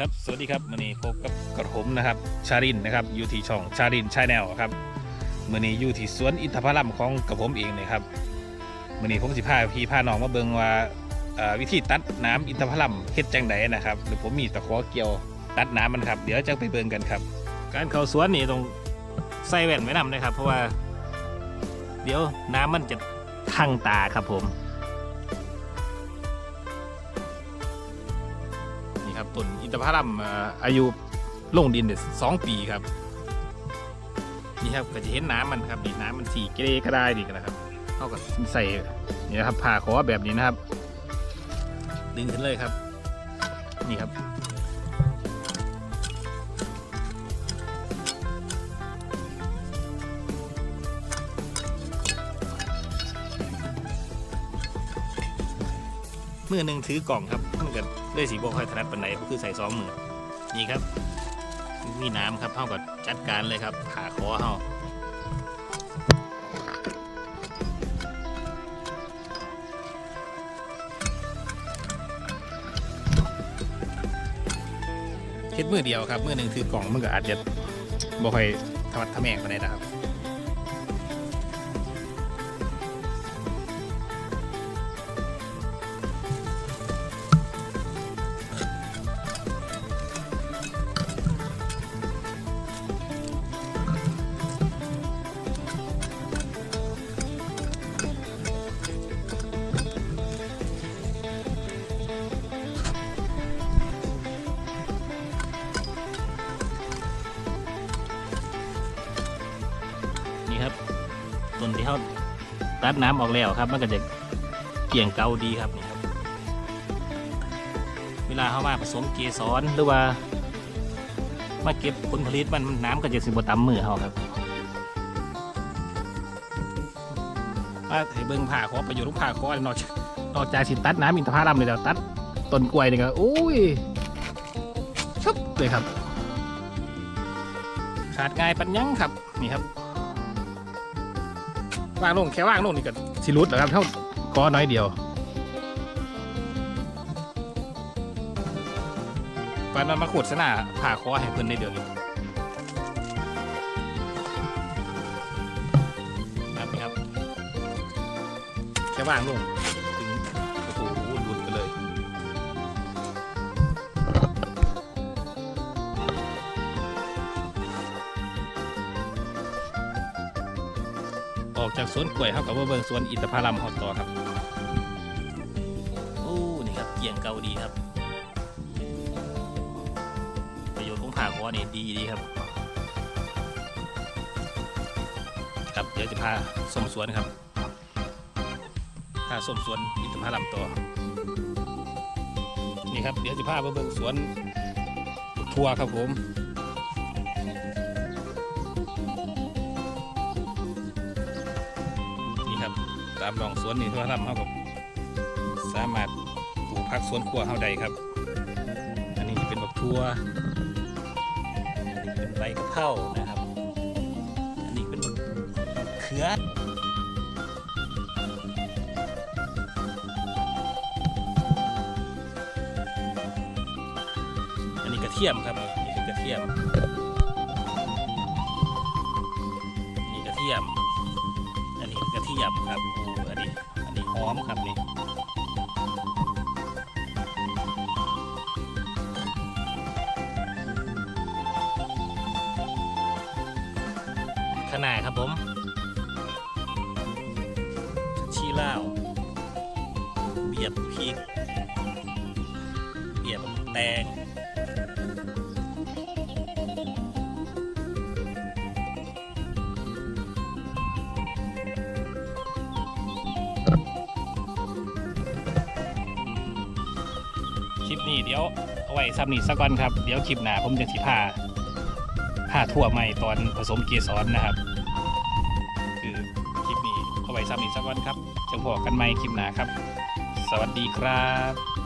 ครับ สวัสดีครับมือนี้พบกับกระผมนะครับ ชารินนะครับอยู่ที่ช่องชารินชาแนลครับมือนี้อยู่ที่สวนอินทผลัมของกระผมเองเลยครับมือนี้ผมสิพาพี่พาน้องมาเบิงว่าวิธีตัดน้ำอินทผลัมเฮ็ดจังไดนะครับหรือผมมีตะขอเกี่ยวตัดน้ำมันครับ เดี๋ยวจะไปเบิงกันครับ การเข้าสวนนี่ต้องใส่แว่นไว้นำนะครับ เพราะว่า เดี๋ยวน้ำมันจะทั้งตาครับผม ครับต้นอินทผลัมเอ่อายุลงดินเนี่ยสองปีครับนี่ครับก็จะเห็นน้ำมันครับนี่น้ำมันสีเกรก็ได้ดีกันนะครับเท่ากับใส่นี่นะครับผ่าคอแบบนี้นะครับ ดึงขึ้นเลยครับ นี่ครับมือหนึ่งถือกล่องครับมันก็ เลยสีบค่อยถนัดปันไหนคือใส่สองมือนี่ครับมีน้ำครับเท่ากับจัดการเลยครับผ่าคอเท่าเฮ็ดมือเดียวครับมือหนึ่งถือกล่องมันก็อาจจะบ่ค่อยทมัดทะแมงปานใดนะครับ ครับต้นที่เขาตัดน้ำออกแล้วครับ มันก็จะเกี่ยงเกาดีครับนี่ครับ เวลาเขามาผสมเกสรหรือว่ามาเก็บผลผลิตมันน้ำก็จะสิบต่ำมือเขาครับมาให้เบิ่งผ่าคอประโยชน์ของผ่าคอนอกจากนอกจากสิตัดน้ำอินทผลัมเลยแล้วตัดต้นกล้วยนี่ก็โอ้ยชุบเลยครับ ขาดง่ายปัญญังครับนี่ครับ ว่างลงแค่ว่างลงนี่ก็สิรุดแล้วครับเท่าก้อน้อยเดียวปานนั้นมาขูดสนาผ่าคอให้เพิ่นในเดียวนี้แบบนี้ครับแค่ว่างลง ออกจากสวนกล้วยเขากับว่าเบิงสวนอินทผลัมฮอตต่อครับ โอ้นี่ครับเกี่ยงเกาดีครับ ประโยชน์ของผ่าคอนี่ดีดีครับ ครับเดี๋ยวจะพาส้มสวนครับพาส้มสวนอินทผลัมต่อนี่ครับเดี๋ยวจะพาไปเบิงสวนทัวร์ครับผม ตามรองสวนนี่ทั่วทำเขากับสามารถปลูกผักสวนครัวเฮาได้ครับ อันนี้จะเป็นบักทั่วอันนี้เป็นใบกะเพรานะครับ อันนี้เป็นเขืออันนี้กระเทียมครับนี่คือกระเทียมนี่กระเทียม อันนี้กระเทียมครับ นนี้อันนี้หอมครับนี่ขนาดครับผมชีลาวเบียบพริกเบียบแตง ลิปนี้เดี๋ยวเอาไว้ซ้ำนี่สักก่อนครับ เดี๋ยวคลิปหน้าผมจะสิพาพาทั่วใหม่ตอนผสมเกสรนะครับ คือคลิปนี้เอาไว้ซ้ำนี่สักก่อนครับจะพอกันใหม่คลิปหน้าครับ สวัสดีครับ